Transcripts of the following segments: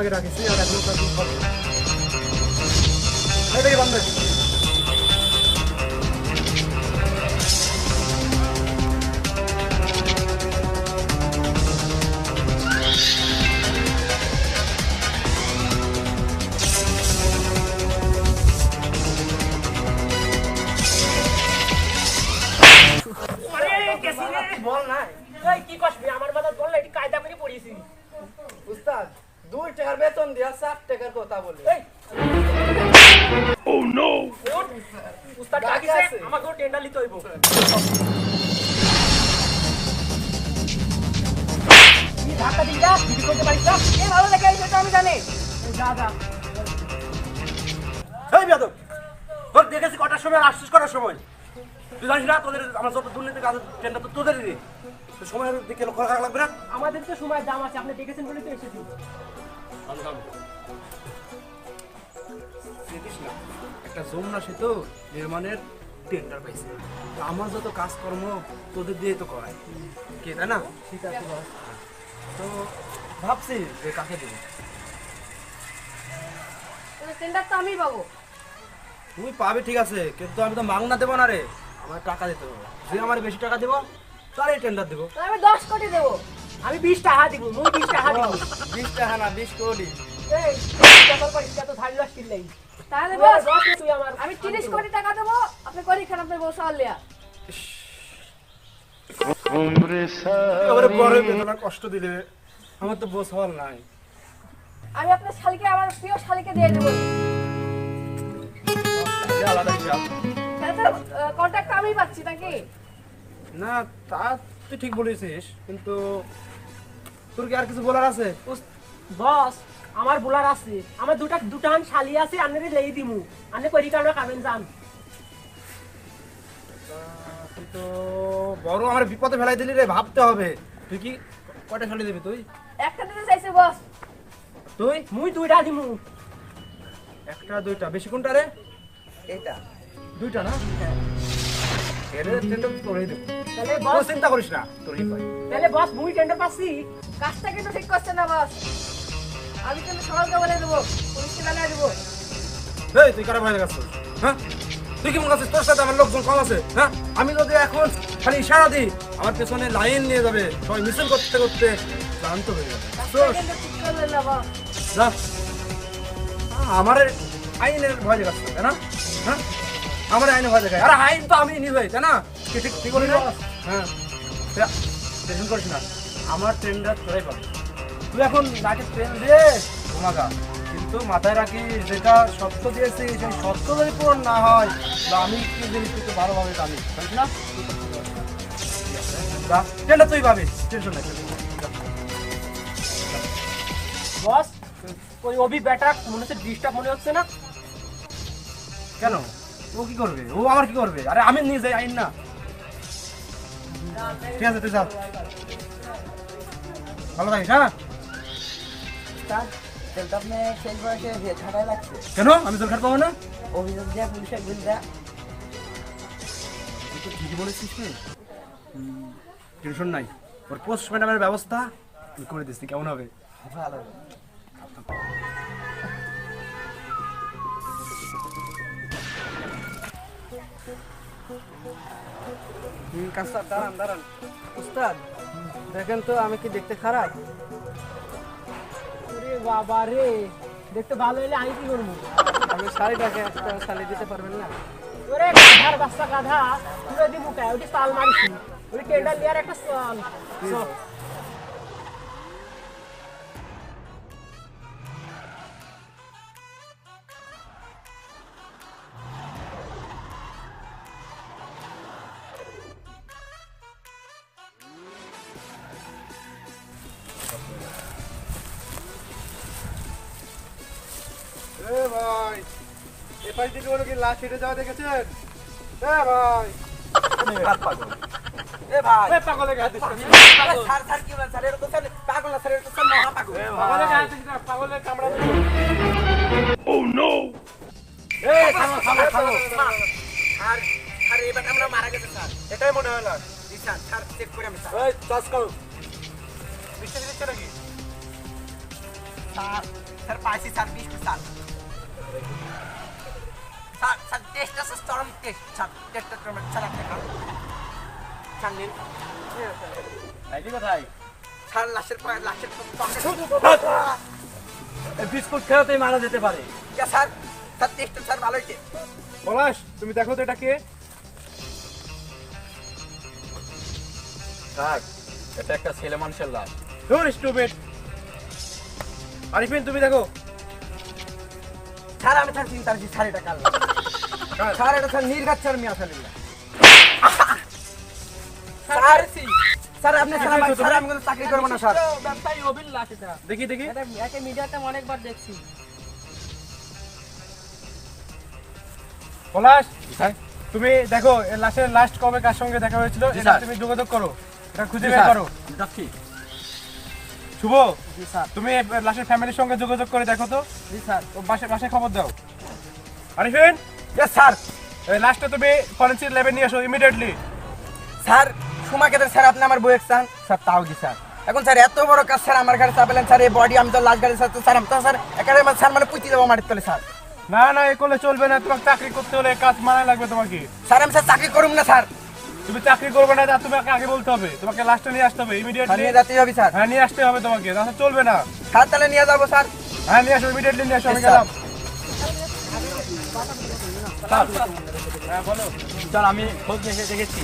আগে রাখিস হবে এটাকে বন্ধ বল আমাকেও টেন্ডার লিতে হইব। ধাক্কা দিই যা? বিক্রি করতে পারিস না? এ ভালো লাগে এই যেটা আমি জানি। যা যা। এই তোর দেখেছি কটার সময় আসছিস কটার সময়? তুই জানিস না তোদের আমার যত দুর্নীতি কাজ ট্রেনটা তো তোদেরই তো সময়ের দিকে লক্ষ্য রাখা লাগবে না? আমাদের তো সময় দাম আছে আপনি দেখেছেন বলে তো এসেছি। একটা যমুনা সেতু নির্মাণের টেন্ডার পাইছে তো আমার যত কাজকর্ম তোদের দিয়ে তো করায় কে তাই না ঠিক আছে তো ভাবছি যে কাকে দেবো টেন্ডার তো আমি পাবো তুই পাবি ঠিক আছে কিন্তু আমি তো মাংনা দেবো না রে আমার টাকা দিতে হবে যে আমার বেশি টাকা দেবো তারই টেন্ডার দেবো আমি দশ কোটি দেবো আমি বিশ টাকা দিব মুই বিশ টাকা দিব বিশ টাকা না বিশ কোটি এই ধান লস কিনলেই তাহলে বস। তুই আমার আমি তিরিশ কোটি টাকা দেবো আপনি করি খান বড় বেদনা কষ্ট দিলে। আমার তো বোস হওয়ার নাই। আমি আপনার শালিকে আমার প্রিয় শালিকে দিয়ে দেবো। আলাদা হিসাব কন্ট্যাক্ট আমি পাচ্ছি নাকি? না তা তুই ঠিক বলেছিস কিন্তু তোর কি আর কিছু বলার আছে? বস। আমার বোলার আছে আমার দুটা দুটান শালি আছে আন্নারে লেই দিমু। আন্নে করি কারণে কামেন যান তুই তো বড় আমার বিপদে ফেলাই দিলি রে ভাবতে হবে। তুই কি কয়টা শালি দিবি তুই? একটা দিতে চাইছে বস। তুই? মুই দুইটা দিমু। একটা দুইটা। বেশি কোনটা রে? এইটা। দুইটা না? এর টেন্ডার তোরই দেবো। তাহলে বস। চিন্তা করিস না তোরই পাই। তাহলে বস মুই টেন্ডার পাচ্ছি। কাজটা কিন্তু ঠিক করছে না বস। আমি কিন্তু সকালকে বলে দেবো পুলিশকে জানিয়ে দেবো। এই তুই কারা ভয় দেখাচ্ছিস হ্যাঁ? তুই কি মনে করছিস তোর সাথে আমার লোকজন কম আছে? হ্যাঁ? আমি যদি এখন খালি ইশারা দিই আমার পেছনে লাইন নিয়ে যাবে। সবাই মিছিল করতে করতে ক্লান্ত হয়ে যাবে। যা। আমার আইনের ভয় দেখাচ্ছে তাই না? হ্যাঁ? আমার আইনে ভয় দেখায়। আরে আইন তো আমি নিজেই তাই না? ঠিক ঠিক না হ্যাঁ। টেনশন করিস না। আমার ট্রেনটা তোরাই পাবি। তুই এখন নাকে ট্রেন দিয়ে ঘুমাগা। কিন্তু মাথায় রাখি যেটা সত্য দিয়েছি, সেই সত্য যদি পূরণ না হয়। আমি কি জিনিস তুই তো ভালোভাবে জানি না? তুই পাবি, টেনশন নাই। বস, ওই অভি ব্যাটা মনে হচ্ছে ডিস্টার্ব মনে হচ্ছে না? কেন? ও কি করবে? ও আমার কি করবে? আরে আমি নিয়ে যাই আইন না। ঠিক আছে, তুই যা। ভালো থাকিস হ্যাঁ? স্যার তেলটা আপনি শেষ বয়সে ঠান্ডায় লাগছে। কেন? আমি খাট পাবো না? অভিযোগ দিয়ে পুলিশে গুলদা তুই তো ঠিকই বলেছিস রে। টেনশন নাই। ওর পোস্ট ম্যাডামের ব্যবস্থা আমি করে দিচ্ছি কেমন হবে? ভালো। কাজটা দাঁড়ান দাঁড়ান। উস্তাদ দেখেন তো আমি কি দেখতে খারাপ? বাবা রে দেখতে ভালো হলে আমি কি করব? আমি শাড়িটাকে একটা শাড়ি দিতে পারবেন না। ওরে গাধার বাচ্চা গাধা তুই দি মুখায় ওটি তাল মারিস ওই টেন্ডার লিয়ার একটা এ পাশ দিকে ওরা কি লাশ হেঁটে যাওয়া দেখেছেন? এ ভাই। এ ভাই। এ পাগলে গায়ে দিস স্যার স্যার কি বলেন স্যার? এটা তো স্যার পাগল না স্যার এটা স্যার মহা পাগল। পাগলে গায়ে দিস না, পাগলে কামড়া দিস। এ থামো থামো থামো। স্যার স্যার এবার আমরা মারা গেছে স্যার। এটাই মনে হয় না। স্যার স্যার চেক করে আমি স্যার। এই চাষ করো। বিশ্বাস দিচ্ছে নাকি? স্যার স্যার পাইছি স্যার বিশ স্যার বিস্কুট মারা যেতে পারে পলাশ তুমি দেখো তো এটা কে এটা একটা ছেলে মানুষের লাশ আরিফিন তুমি দেখো স্যার আমি স্যার চিন্তা করছি স্যার এটা কাল স্যার এটা স্যার নির্ঘাত স্যার মিয়া স্যার স্যার স্যার আপনি স্যার আমি কোনো চাকরি করব না স্যার ব্যবসায়ী অবিল লাশ এটা দেখি দেখি। একে মিডিয়াতে অনেকবার দেখছি। পলাশ তুমি দেখো লাস্টের লাস্ট কবে কার সঙ্গে দেখা হয়েছিল এটা তুমি যোগাযোগ করো। এটা খুঁজে বের করো। যাচ্ছি। শুভ? জি স্যার। তুমি লাশের ফ্যামিলির সঙ্গে যোগাযোগ করে দেখো তো। জি স্যার। ও বাসে বাসে খবর দাও। আরিফিন? Yes sir. লাস্টে তুমি ফরেন্সিক ল্যাবে নিয়ে আসো ইমিডিয়েটলি স্যার সময় কেটে স্যার আপনি আমার বই স্যার। স্যার তাও কি স্যার। এখন স্যার এত বড় কাজ স্যার আমার ঘরে চাপেলেন স্যার এই বডি আমি তো লাশ গাড়ি স্যার তো স্যার আমি তো স্যার একেবারে মানে স্যার মানে পুঁতি দেবো মাটির তলে স্যার। না না এ করলে চলবে না তোমাকে চাকরি করতে হলে কাজ মানায় লাগবে তোমাকে। স্যার আমি স্যার চাকরি করুন না স্যার। তুমি চাকরি করবে না তা তোমাকে আগে বলতে হবে। তোমাকে লাস্টে নিয়ে আসতে হবে ইমিডিয়েটলি নিয়ে যেতেই হবে স্যার। হ্যাঁ নিয়ে আসতে হবে তোমাকে তাহলে চলবে না। স্যার তাহলে নিয়ে যাব স্যার। হ্যাঁ নিয়ে আসো ইমিডিয়েটলি নিয়ে আসো আমি. গেলাম। হ্যাঁ বলো। স্যার আমি খোঁজ নিয়ে দেখেছি।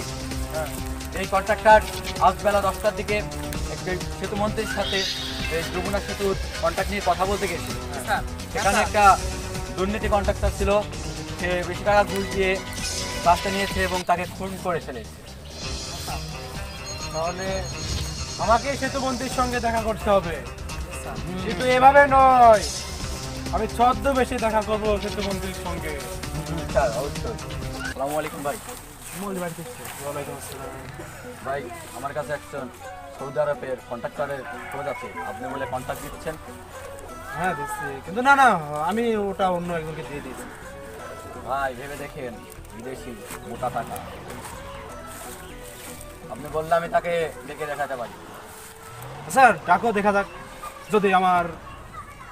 এই কন্ট্রাক্টর আজ বেলা দশটার দিকে একটি সেতু মন্ত্রীর সাথে এই যমুনা সেতুর কন্ট্রাক্ট নিয়ে কথা বলতে গেছি। সেখানে একটা দুর্নীতি কন্ট্রাক্টর ছিল। সে বেশি টাকা ঘুষ দিয়ে কাজটা নিয়েছে এবং তাকে খুন করে ফেলেছে তাহলে আমাকে সেতু মন্ত্রীর সঙ্গে দেখা করতে হবে। কিন্তু এভাবে নয়। আমি ছদ্মবেশে দেখা করব সেতু মন্ত্রীর সঙ্গে। স্যার অবশ্যই। সালামু আলাইকুম ভাই। ভাই আমার কাছে একজন সৌদি আরবের কন্ট্রাক্টরের খোঁজ আছে। আপনি বলে কন্ট্রাক্ট দিচ্ছেন? হ্যাঁ দিচ্ছি। কিন্তু না না আমি ওটা অন্য একজনকে দিয়ে দিয়েছি ভাই ভেবে দেখেন। বিদেশি মোটা টাকা। আপনি বললে আমি তাকে ডেকে দেখাতে পারি। স্যার ডাকো দেখা যাক। যদি আমার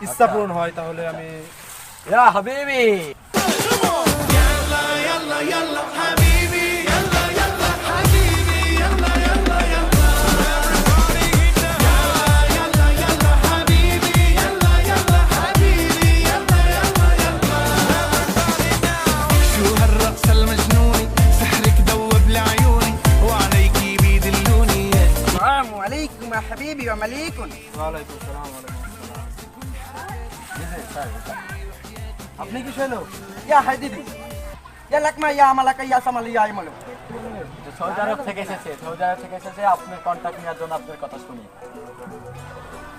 ইচ্ছা আচ্ছা। পূরণ হয় তাহলে আমি ইয়া হাবিবি! হাবিবি ওয়া মালিকুন সালাম আপনি কি শৈল ইয়া হাবিবি ইয়া লাকমা ইয়া আমালাকা ইয়া সামালি ইয়া ইমালু। সৌদি আরব থেকে এসেছে সৌদি আরব থেকে এসেছে আপনার কন্ট্রাক্ট নেওয়ার জন্য আপনার কথা শুনি।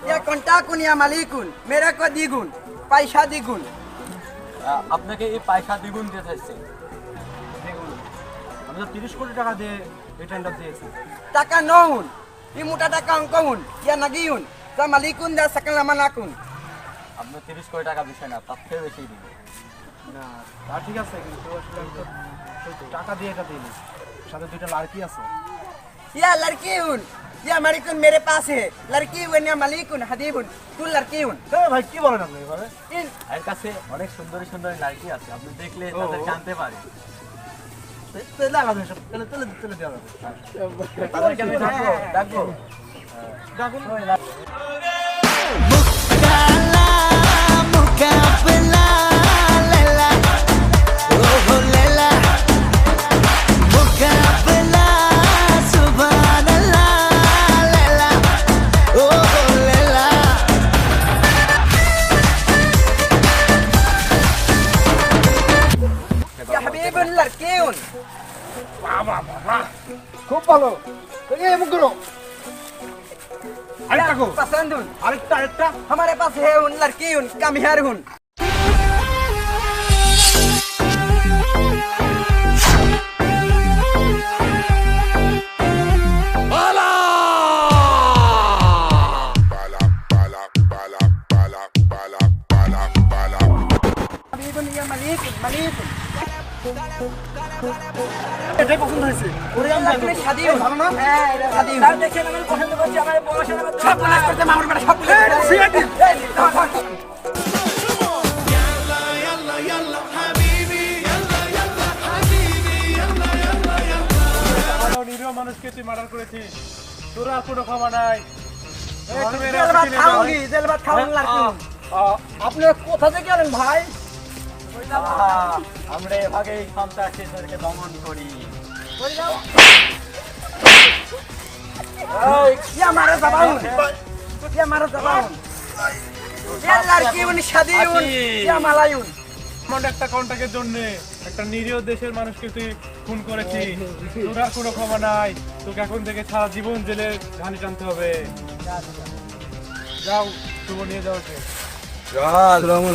ইয়া কন্টাকুন ইয়া মালিকুন। মেরা কো দ্বিগুণ। পয়সা দ্বিগুণ। আপনাকে এই পয়সা দ্বিগুণ দিতে চাইছে আমি তো তিরিশ কোটি টাকা দিয়ে টেন্ডার দিয়েছি। টাকা নহুন ই মোটা টাকা অঙ্কহুন ইয়া নাগিউন যা মালিকুন যা সাকাল আমানাকুন আপনার তিরিশ কোটি টাকা বিষয় না তার থেকে বেশি দিবে না তা ঠিক আছে কিন্তু তো টাকা দিয়ে এটা দিইনি। সাথে দুইটা লাড়কি আছে। ইয়া লড়কিউন ইয়া মালিকুন মেরে পাস হে লড়কিউন ইয়া মালিকুন হাবিবুন তুই লড়কিউন এ ভাই কি বলেন আপনি এভাবে এর কাছে অনেক সুন্দরী সুন্দরী নারী আছে আপনি দেখলে। তাদের জানতে পারে তেলে সব। তেলে তেলে তেলে দেওয়া যাবে ডাকবো ডাকবো খুব ভালো এই মুখ করো আরেকটা গো পছন্দুন আরেকটা আরেকটা हमारे पास है उन लड़की उन कम हेयर हुन মানুষকে তুই মার্ডার করেছিস। তোর আর কোনো ক্ষমা নাই। লাগবে। আপনারা কোথা থেকে এলেন ভাই? আমরা এভাবেই সন্ত্রাসীদেরকে দমন করি। মালায়ুন। এমন একটা নিরীহ দেশের মানুষকে তুই খুন করেছিস তোর কোনো ক্ষমা নাই তোকে এখন থেকে সারা জীবন জেলে ঘানি টানতে হবে যাও শুভ নিয়ে যাও আসসালামু